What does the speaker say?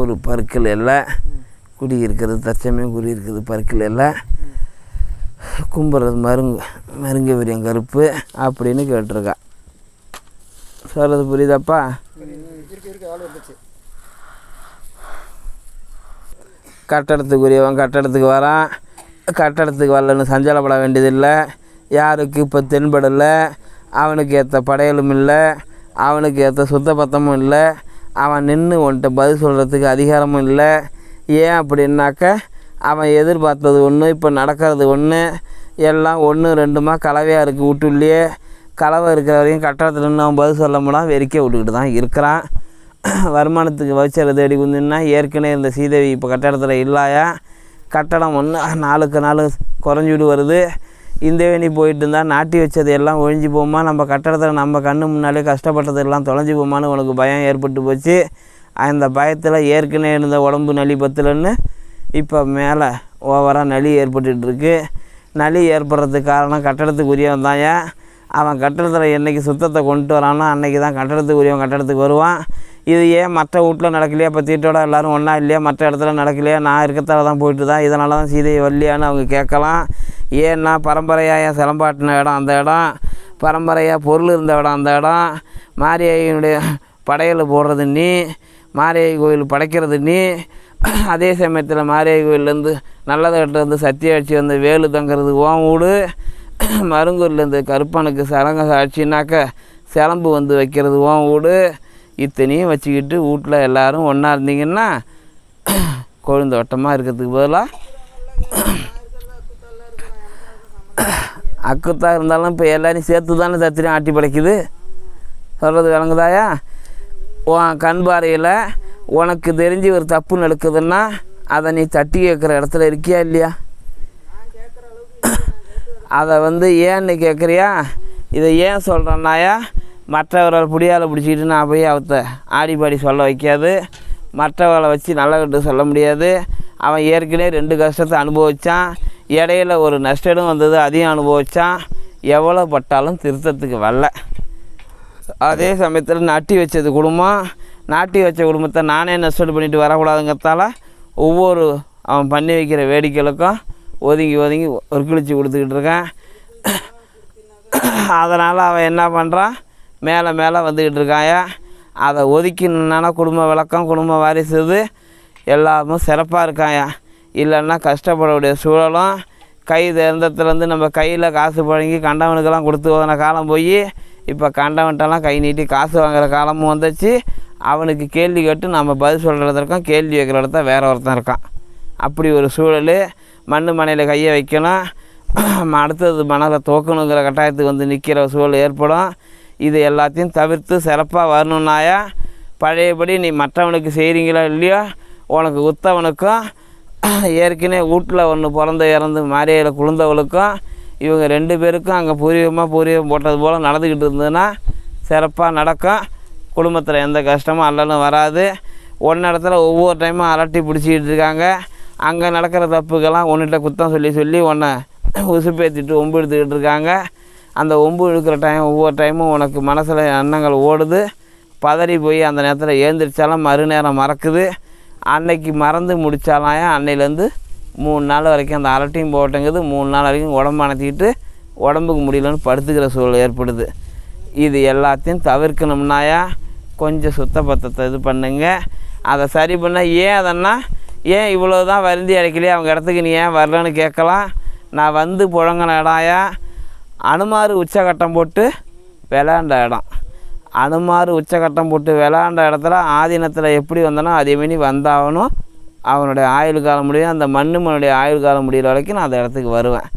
ஒரு பருக்கள் எல்லாம் குடி இருக்கிறது தச்சமயம் குடி இருக்குது பருக்கள் எல்லாம் கும்புறது மருங்கு மருங்க விரியம் கருப்பு அப்படின்னு கேட்டிருக்கா. சொல்கிறது புரியுதாப்பா? இருக்கு இருக்கு கட்டடத்துக்குரியவன் கட்டடத்துக்கு வரான். கட்டடத்துக்கு வரலன்னு சஞ்சலப்பட வேண்டியதில்லை. யாருக்கு இப்போ தென்படலை? அவனுக்கு ஏற்ற படையலும் இல்லை. அவனுக்கு ஏற்ற சுத்த பத்தமும் இல்லை. அவன் நின்று உன்கிட்ட பதில் சொல்கிறதுக்கு அதிகாரமும் இல்லை. ஏன் அப்படின்னாக்க அவன் எதிர்பார்த்தது ஒன்று இப்போ நடக்கிறது ஒன்று எல்லாம் ஒன்று ரெண்டுமா கலவையாக இருக்குது வீட்டுள்ளேயே கலவை இருக்கிற வரையும் கட்டடத்தில் நின்று அவன் பதில் சொல்ல முடியாம வெறிக்க விட்டுக்கிட்டு தான் இருக்கிறான். வருமானத்துக்கு வச்சரை தேடி குந்தின்னா ஏற்கனவே இந்த சீதேவி இப்போ கட்டடத்தில் இல்லாயா? கட்டடம் ஒன்று நாளுக்கு நாள் குறைஞ்சிட்டு வருது. இந்த வேணி போயிட்டு இருந்தால் நாட்டி வச்சது எல்லாம் ஒழிஞ்சு போமா நம்ம கட்டடத்தில் நம்ம கண்ணு முன்னாலே கஷ்டப்பட்டது எல்லாம் தொலைஞ்சு போமான்னு உனக்கு பயம் ஏற்பட்டு போச்சு. அந்த பயத்தில் ஏற்கனவே இருந்த உடம்பு நலி பத்தலன்னு இப்போ மேலே ஓவராக நலி ஏற்பட்டுருக்கு நலி ஏற்படுறதுக்கு காரணம் கட்டடத்துக்குரியவன் தான்யா அவன் கட்டடத்தில் என்னைக்கு சுத்தத்தை கொண்டு வரானோ அன்னைக்கு தான் கட்டடத்துக்குரியவன் கட்டடத்துக்கு வருவான். இது ஏன் மற்ற வீட்டில் நடக்கலையா? இப்போ தீட்டோட எல்லோரும் ஒன்றா இல்லையா? மற்ற இடத்துல நடக்கலையா? நான் இருக்கிறதால தான் போயிட்டு தான் இதனால தான் சீதையை வரலையான்னு அவங்க கேட்கலாம். ஏன்னா பரம்பரையாக சிலம்பாட்டின இடம் அந்த இடம். பரம்பரையாக பொருள் இருந்த இடம் அந்த இடம். மாரியாயினுடைய படையல் போடுறது நீ. மாரியாயி கோயில் படைக்கிறது நீ. அதே சமயத்தில் மாரியாயி கோயிலேருந்து நல்லதை கட்டுறது சத்தியாட்சி வந்து வேலு தங்கிறது ஓம் வீடு மருங்கூர்லேருந்து கருப்பனுக்கு சலங்க சாட்சினாக்க சிலம்பு வந்து வைக்கிறது ஓம் வீடு இத்தனையும் வச்சுக்கிட்டு வீட்டில் எல்லோரும் ஒன்றா இருந்தீங்கன்னா கொழுந்தோட்டமாக இருக்கிறதுக்கு பதிலாக அக்குத்தா இருந்தாலும் இப்போ எல்லாரையும் சேர்த்து தானே தத்திரியும் ஆட்டி படைக்குது? சொல்கிறது விளங்குதாயா? உன் கண் பாறையில் உனக்கு தெரிஞ்சு ஒரு தப்பு நடக்குதுன்னா அதை நீ தட்டி கேட்குற இடத்துல இருக்கியா இல்லையா? அதை வந்து ஏன்னு கேட்குறியா? இதை ஏன் சொல்கிறேன்னாயா மற்றவர்கள் புடியால் பிடிச்சிக்கிட்டு நான் போய் அவத்த ஆடி பாடி சொல்ல வைக்காது. மற்றவர்களை வச்சு நல்ல சொல்ல முடியாது. அவன் ஏற்கனவே ரெண்டு கஷ்டத்தை அனுபவித்தான் இடையில ஒரு நஷ்டம் வந்தது அதையும் அனுபவித்தான் எவ்வளோ பட்டாலும் திருத்தத்துக்கு வரல. அதே சமயத்தில் நாட்டி வச்சது குடும்பம்? நாட்டி வச்ச குடும்பத்தை நானே நஷ்டம் பண்ணிட்டு வரக்கூடாதுங்கிறதால ஒவ்வொரு அவன் பண்ணி வைக்கிற வேடிக்கைகளுக்கும் ஒதுங்கி ஒதுங்கி ஒரு கிழிச்சு கொடுத்துக்கிட்டு இருக்கான். அதனால் அவன் என்ன பண்ணுறான் மேலே மேலே வந்துக்கிட்டு இருக்காயா அதை ஒதுக்கினா குடும்ப விளக்கம் குடும்ப வாரிசு எல்லாமும் சிறப்பாக இருக்காயா இல்லைன்னா கஷ்டப்படக்கூடிய சூழலும் கை தேர்ந்தத்துலேருந்து நம்ம கையில் காசு பழங்கி கண்டவனுக்கெல்லாம் கொடுத்து போன காலம் போய் இப்போ கண்டவன்ட்டெல்லாம் கை நீட்டி காசு வாங்குற காலமும் வந்துச்சு. அவனுக்கு கேள்வி கேட்டு நம்ம பதில் சொல்கிற இருக்கோம் கேள்வி வைக்கிற இடத்த வேற ஒருத்தன் இருக்கான். அப்படி ஒரு சூழல் மண் மனையில் கையை வைக்கணும். அடுத்தது மணலை தோக்கணுங்கிற கட்டாயத்துக்கு வந்து நிற்கிற சூழல் ஏற்படும். இது எல்லாத்தையும் தவிர்த்து சிறப்பாக வரணுன்னாயா பழையபடி நீ மற்றவனுக்கு செய்கிறீங்களோ இல்லையோ? உனக்கு உத்தவனுக்கும் ஏற்கனவே வீட்டில் ஒன்று பிறந்த இறந்து மாரியில் குளிர்ந்தவளுக்கும் இவங்க ரெண்டு பேருக்கும் அங்கே பூர்வீகமாக பூர்வீகம் போட்டது போல் நடந்துக்கிட்டு இருந்ததுன்னா சிறப்பாக நடக்கும். குடும்பத்தில் எந்த கஷ்டமும் அல்லலும் வராது. ஒன்று இடத்துல ஒவ்வொரு டைமும் அரட்டி பிடிச்சிக்கிட்டு இருக்காங்க. அங்கே நடக்கிற தப்புக்கெல்லாம் ஒன்றுகிட்ட குத்தம் சொல்லி சொல்லி உன்னை உசுப்பேற்றிட்டு ஒம்பு எடுத்துக்கிட்டு இருக்காங்க. அந்த ஒம்பு இழுக்கிற டைம் ஒவ்வொரு டைமும் உனக்கு மனசில் எண்ணங்கள் ஓடுது. பதறி போய் அந்த நேரத்தில் ஏந்திரிச்சாலும் மறுநேரம் மறக்குது. அன்னைக்கு மறந்து முடித்தாலாம் அன்னையிலேருந்து மூணு நாள் வரைக்கும் அந்த அரட்டையும் போட்டங்குது மூணு நாள் வரைக்கும் உடம்பு அணைத்திக்கிட்டு உடம்புக்கு முடியலன்னு படுத்துக்கிற சூழல் ஏற்படுது. இது எல்லாத்தையும் தவிர்க்கணும்னாயா? கொஞ்சம் சுத்தபத்தத்தை இது பண்ணுங்க. அதை சரி பண்ண ஏன் அதன்னா ஏன் இவ்வளோ தான் வருந்தி அடைக்கலையே? அவங்க இடத்துக்கு நீ ஏன் வரலன்னு கேட்கலாம். நான் வந்து புழங்கின இடாயா அனுமாரு உச்சகட்டம் போட்டு விளையாண்ட இடம். அனுமாரு உச்சகட்டம் போட்டு விளாண்ட இடத்துல ஆதீனத்தில் எப்படி வந்தனோ அதே மாரி வந்தாகணும். அவனுடைய ஆயுள் காலம் முடியும் அந்த மண்ணு மனுடைய ஆயுள் காலம் முடிகிற வரைக்கும் நான் அந்த இடத்துக்கு வருவேன்.